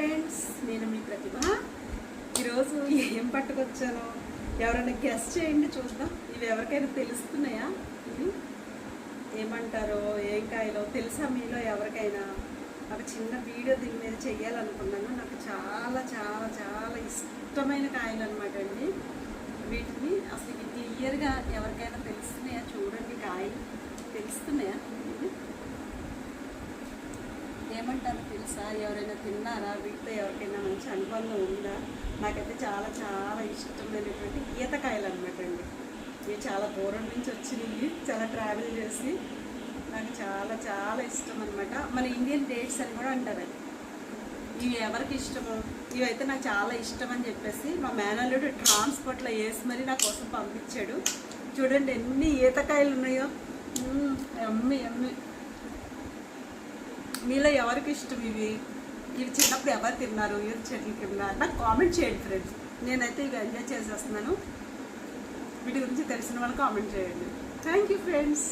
Friends నేను మీ ప్రతిభ. ఈరోజు ఏం పట్టుకొచ్చానో ఎవరైనా గెస్ చేయండి చూద్దాం. ఇవి ఎవరికైనా తెలుస్తున్నాయా? ఇవి ఏమంటారో ఏం కాయలో తెలుసా మీలో ఎవరికైనా? ఒక చిన్న వీడియో దీని మీద చెయ్యాలనుకున్నాను. నాకు చాలా చాలా చాలా ఇష్టమైన కాయలు అనమాట అండి. వీటిని అసలు ఇవి క్లియర్గా ఎవరికైనా తెలుస్తున్నాయా చూడండి కాయలు తెలుస్తున్నాయా ఇవి? ఏమంటారు తెలుసా? ఎవరైనా తిన్నారా? వీటితో ఎవరికైనా మంచి అనుబంధం ఉందా? నాకైతే చాలా చాలా ఇష్టమైనటువంటి ఈతకాయలు అనమాట అండి. ఇవి చాలా దూరం నుంచి వచ్చినవి చాలా ట్రావెల్ చేసి నాకు చాలా చాలా ఇష్టం అనమాట మన ఇండియన్ డేట్స్ అని కూడా అంటారు అది. ఇవి ఎవరికి ఇష్టమో ఇవైతే నాకు చాలా ఇష్టం అని చెప్పేసి మా మేనల్లుడు ట్రాన్స్పోర్ట్లో వేసి మరీ నా కోసం పంపించాడు. చూడండి ఎన్ని ఈతకాయలు ఉన్నాయో. అమ్మి అమ్మి మీలో ఎవరికి ఇష్టం ఇవి? ఇవి చిన్నప్పుడు ఎవరు తిన్నారు? ఇవి చెట్లు తిన్నారు? నాకు కామెంట్ చేయండి ఫ్రెండ్స్ నేనైతే ఇవి ఎంజాయ్ చేసేస్తున్నాను. వీటి గురించి తెలిసిన వాళ్ళు కామెంట్ చేయండి. Thank you friends